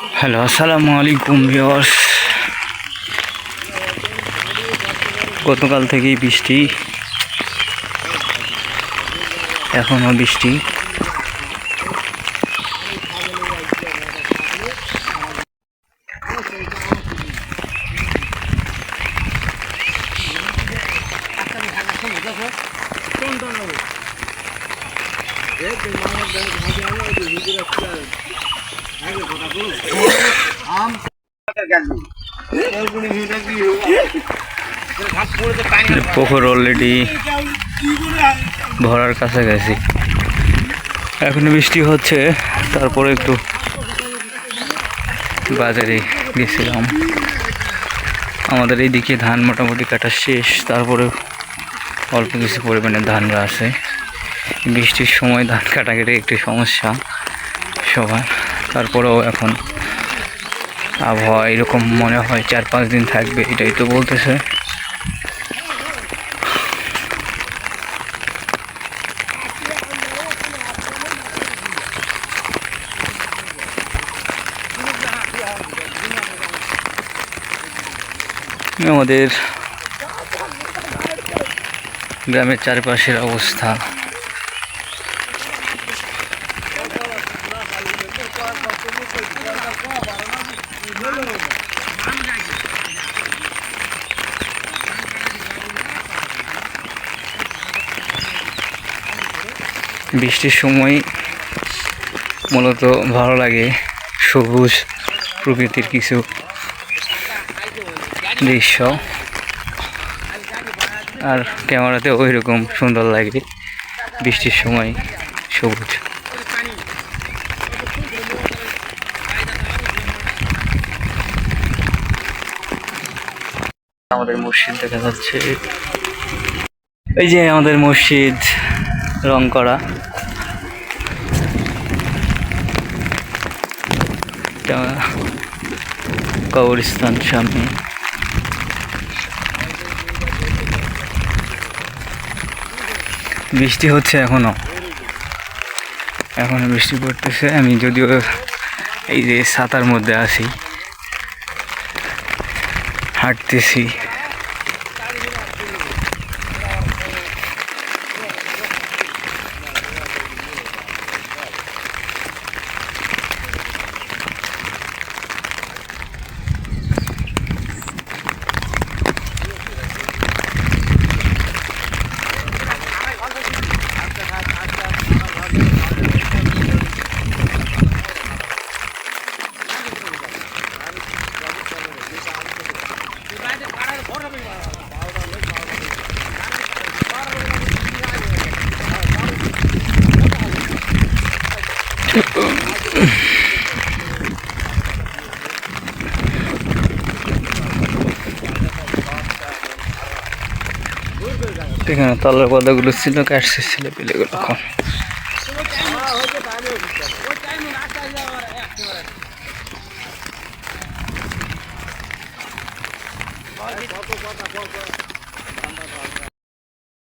Hello আসসালামু আলাইকুম ভিওস গতকাল থেকেই বৃষ্টি। এখনও বৃষ্টি। পুকুর অলরেডি ভরার কাছাকাছি। এখন বৃষ্টি হচ্ছে, তারপরে একটু বাজারে গেছিলাম। আমাদের এইদিকে ধান মোটামুটি কাটা শেষ, তারপরে অল্প কিছু পরিমাণে ধান আছে। বৃষ্টির সময় ধান কাটা কেটে একটি সমস্যা সবার। তারপরেও এখন আবহাওয়া এরকম মনে হয় চার পাঁচ দিন থাকবে, এটাই তো বলতেছে। আমাদের গ্রামের চারপাশের অবস্থা বৃষ্টির সময় মূলত ভালো লাগে সবুজ প্রকৃতির কিছু দৃশ্য। আর ক্যামেরাতে ওই রকম সুন্দর লাগে বৃষ্টির সময় সবুজ। আমাদের মসজিদ দেখা যাচ্ছে। এই যে আমাদের মসজিদ, রং করা। কবরস্থান সামনে। বৃষ্টি হচ্ছে এখনও। এখনও বৃষ্টি পড়তেছে। আমি যদিও এই যে ছাতার মধ্যে আছি। হাঁটতেছি। এখানে তলার পাতাগুলো ছিল কাটছে ছিল পেলেগুলো এখন Vai, bota, bota, bota.